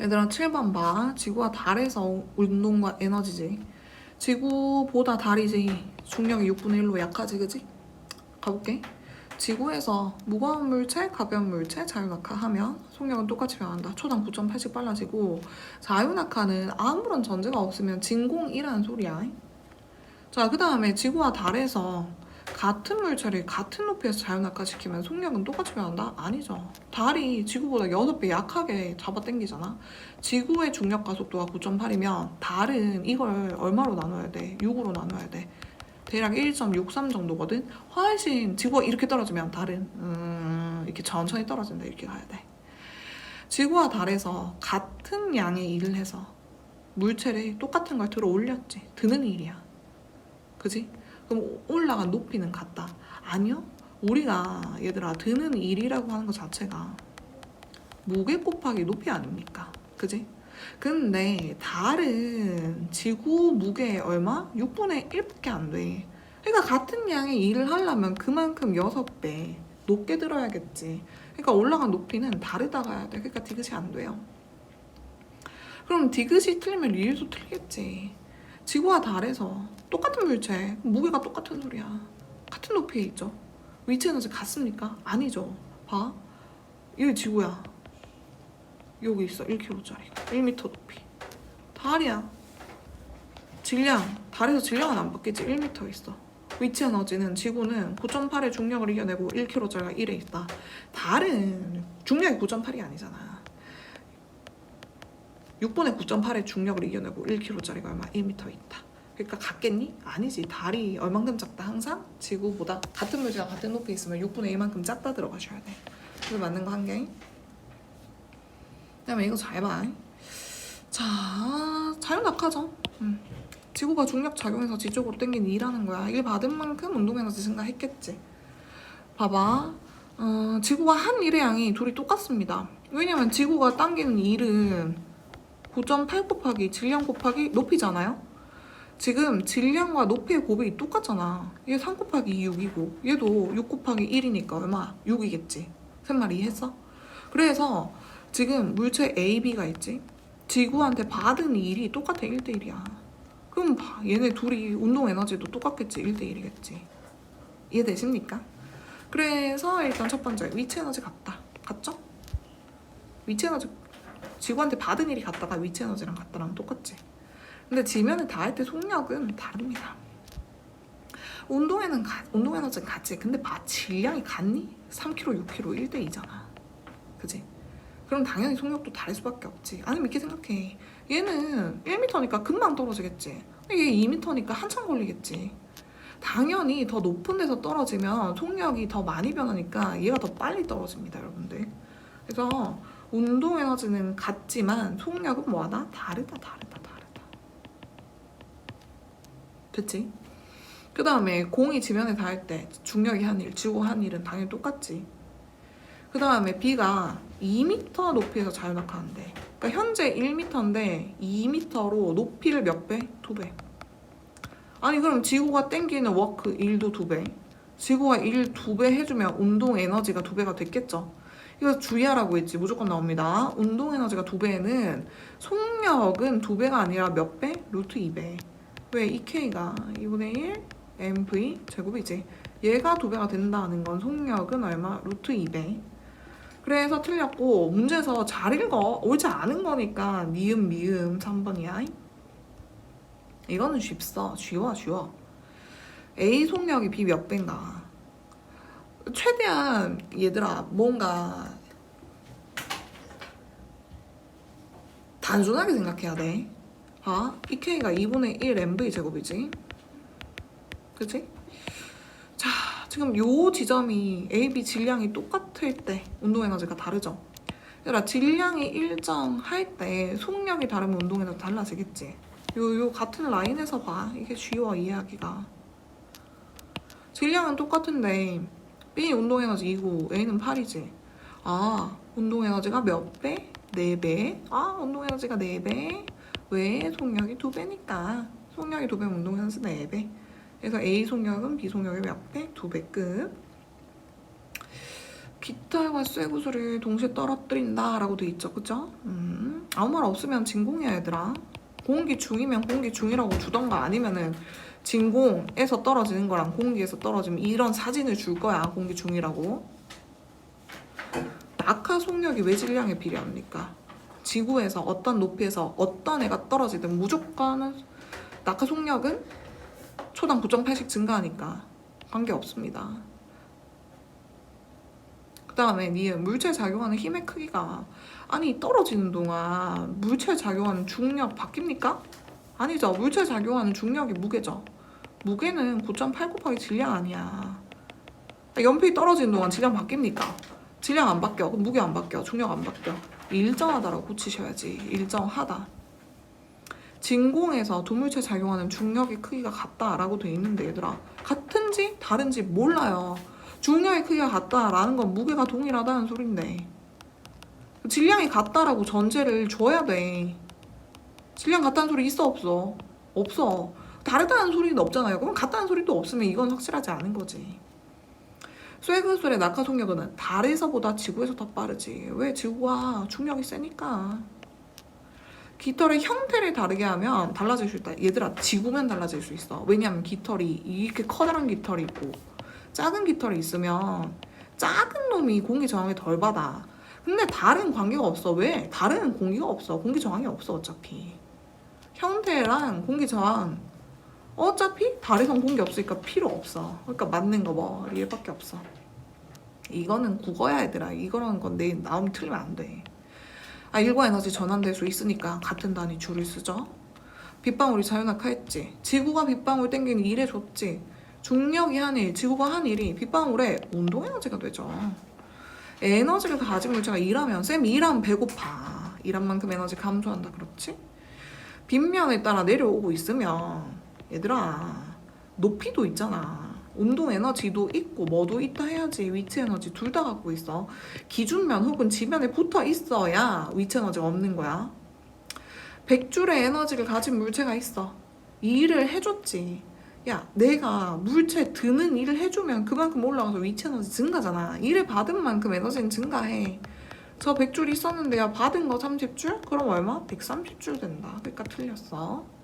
얘들아 7번 봐. 지구와 달에서 운동과 에너지지. 지구보다 달이지. 중력이 6분의 1로 약하지, 그지? 가볼게. 지구에서 무거운 물체, 가벼운 물체, 자유낙하하면 속력은 똑같이 변한다. 초당 9.8씩 빨라지고 자유낙하는 아무런 전제가 없으면 진공이라는 소리야. 자, 그 다음에 지구와 달에서 같은 물체를 같은 높이에서 자유낙하시키면 속력은 똑같이 변한다? 아니죠. 달이 지구보다 6배 약하게 잡아당기잖아. 지구의 중력 가속도가 9.8이면 달은 이걸 얼마로 나눠야 돼? 6으로 나눠야 돼. 대략 1.63 정도거든. 훨씬 지구가 이렇게 떨어지면 달은 음, 이렇게 천천히 떨어진다 이렇게 가야 돼. 지구와 달에서 같은 양의 일을 해서 물체를 똑같은 걸 들어 올렸지. 드는 일이야. 그지? 그럼 올라간 높이는 같다. 아니요. 우리가 얘들아 드는 일이라고 하는 것 자체가 무게 곱하기 높이 아닙니까? 그지? 근데 달은 지구 무게 얼마? 6분의 1밖에 안 돼. 그러니까 같은 양의 일을 하려면 그만큼 6배 높게 들어야겠지. 그러니까 올라간 높이는 다르다 가야 돼. 그러니까 디귿이 안 돼요. 그럼 디귿이 틀리면 리을도 틀리겠지. 지구와 달에서 똑같은 물체, 무게가 똑같은 소리야. 같은 높이에 있죠. 위치 에너지 같습니까? 아니죠. 봐. 이게 지구야. 여기 있어. 1kg짜리. 1m 높이. 달이야. 질량. 달에서 질량은 안 바뀌지. 1m 있어. 위치 에너지는 지구는 9.8의 중력을 이겨내고 1kg짜리가 1에 있다. 달은 중력이 9.8이 아니잖아. 6분의 9.8의 중력을 이겨내고 1kg짜리가 얼마? 1m 있다. 그러니까 같겠니? 아니지. 달이 얼만큼 작다? 항상 지구보다 같은 물체가 같은 높이에 있으면 6분의 1만큼 작다 들어가셔야 돼. 그래서 맞는 거 한 개. 그다음에 이거 잘 봐. 자, 자유낙하죠. 음. 지구가 중력 작용해서 지쪽으로 당긴 일하는 거야. 일 받은 만큼 운동 에너지 증가했겠지. 봐봐. 어, 지구가 한 일의 양이 둘이 똑같습니다. 왜냐면 지구가 당기는 일은 9.8 곱하기 질량 곱하기 높이잖아요. 지금 질량과 높이의 곱이 똑같잖아. 얘 3 곱하기 6이고 얘도 6 곱하기 1이니까 얼마? 6이겠지. 셋말 이해했어? 그래서 지금 물체 A, B가 있지. 지구한테 받은 일이 똑같아 1대1이야. 그럼 봐. 얘네 둘이 운동 에너지도 똑같겠지. 1대1이겠지. 이해되십니까? 그래서 일단 첫 번째 위치 에너지 같다. 같죠? 위치 에너지 지구한테 받은 일이 같다가 위치 에너지랑 같다랑 똑같지. 근데 지면을 닿을 때 속력은 다릅니다. 운동에는 가, 운동 에너지는 같지. 근데 봐 질량이 같니? 3kg, 6kg 1대 2잖아. 그지? 그럼 당연히 속력도 다를 수밖에 없지. 아니면 이렇게 생각해. 얘는 1m니까 금방 떨어지겠지. 이게 2m니까 한참 걸리겠지. 당연히 더 높은 데서 떨어지면 속력이 더 많이 변하니까 얘가 더 빨리 떨어집니다, 여러분들. 그래서 운동 에너지는 같지만 속력은 뭐하다? 다르다, 다르다, 다르다. 됐지? 그 다음에 공이 지면에 닿을 때 중력이 한 일, 지구 한 일은 당연히 똑같지. 그 다음에 B가 2m 높이에서 자유낙하한데 그러니까 현재 1m인데 2m로 높이를 몇 배? 2배. 아니 그럼 지구가 땡기는 워크 1도 2배. 지구가 1 2배 해주면 운동 에너지가 2배가 됐겠죠. 이거 주의하라고 했지. 무조건 나옵니다. 운동 에너지가 2배는 속력은 2배가 아니라 몇 배? 루트 2배. 왜? EK가 2분의 1 MV 제곱이지. 얘가 2배가 된다는 건 속력은 얼마? 루트 2배. 그래서 틀렸고 문제에서 잘 읽어. 옳지 않은 거니까 니은 미음 3번이야. 이거는 쉽어. 쉬워 쉬워. A 속력이 B 몇 배인가. 최대한 얘들아 뭔가 단순하게 생각해야 돼. 봐. EK가 2분의 1 MV 제곱이지. 그치? 자, 지금 요 지점이 A, B 질량이 똑같을 때 운동 에너지가 다르죠. 얘들아, 질량이 일정할 때 속력이 다르면 운동 에너지 달라지겠지. 요, 요 같은 라인에서 봐. 이게 쉬워, 이해하기가. 질량은 똑같은데 B 운동 에너지 2고 A는 8이지. 아, 운동 에너지가 몇 배? 4배. 아, 운동 에너지가 4배. 왜? 속력이 2배니까. 속력이 2배면 운동 에너지 4배. 그래서 A 속력은 B 속력의 몇 배? 2배급. 깃털과 쇠구슬을 동시에 떨어뜨린다 라고 돼 있죠. 그죠? 음. 아무 말 없으면 진공이야 얘들아 공기 중이면 공기 중이라고 주던가 아니면은 진공에서 떨어지는 거랑 공기에서 떨어지면 이런 사진을 줄 거야 공기 중이라고 낙하 속력이 왜 질량에 비례합니까? 지구에서 어떤 높이에서 어떤 애가 떨어지든 무조건 낙하 속력은 초당 9.8씩 증가하니까 관계 없습니다. 그 다음에 니은 물체 작용하는 힘의 크기가 아니 떨어지는 동안 물체 작용하는 중력 바뀝니까? 아니죠. 물체 작용하는 중력이 무게죠. 무게는 9.8 곱하기 질량 아니야. 연필이 떨어지는 동안 질량 바뀝니까? 질량 안 바뀌어. 그럼 무게 안 바뀌어. 중력 안 바뀌어. 일정하다라고 고치셔야지. 일정하다. 진공에서 두 물체 작용하는 중력의 크기가 같다라고 돼 있는데 얘들아 같은지 다른지 몰라요. 중력의 크기가 같다라는 건 무게가 동일하다는 소린데 질량이 같다라고 전제를 줘야 돼. 질량 같다는 소리 있어 없어? 없어. 다르다는 소리는 없잖아요. 그럼 같다는 소리도 없으면 이건 확실하지 않은 거지. 쇠근술의 낙하 속력은 달에서보다 지구에서 더 빠르지. 왜 지구가 중력이 세니까. 깃털의 형태를 다르게 하면 달라질 수 있다. 얘들아, 지구면 달라질 수 있어. 왜냐하면 깃털이 이렇게 커다란 깃털이 있고 작은 깃털이 있으면 작은 놈이 공기 저항을 덜 받아. 근데 달은 관계가 없어. 왜? 달은 공기가 없어. 공기 저항이 없어 어차피. 형태랑 공기 저항 어차피 달에선 공기 없으니까 필요 없어. 그러니까 맞는 거 뭐 얘밖에 없어. 이거는 국어야 얘들아. 이거라는 건 내 나오면 틀리면 안 돼. 아, 일과 에너지 전환될 수 있으니까 같은 단위 줄을 쓰죠. 빗방울이 자유낙하했지. 지구가 빗방울 땡기는 일에 줬지. 중력이 한 일, 지구가 한 일이 빗방울에 운동 에너지가 되죠. 에너지를 가진 물체가 일하면 쌤 일하면 배고파. 일한 만큼 에너지 감소한다. 그렇지? 빗면에 따라 내려오고 있으면 얘들아 높이도 있잖아. 운동 에너지도 있고 뭐도 있다 해야지 위치 에너지 둘 다 갖고 있어. 기준면 혹은 지면에 붙어 있어야 위치 에너지가 없는 거야. 100줄의 에너지를 가진 물체가 있어. 이 일을 해줬지. 야, 내가 물체 드는 일을 해주면 그만큼 올라가서 위치 에너지 증가잖아. 일을 받은 만큼 에너지는 증가해. 저 100줄 있었는데 야 받은 거 30줄? 그럼 얼마? 130줄 된다. 그러니까 틀렸어.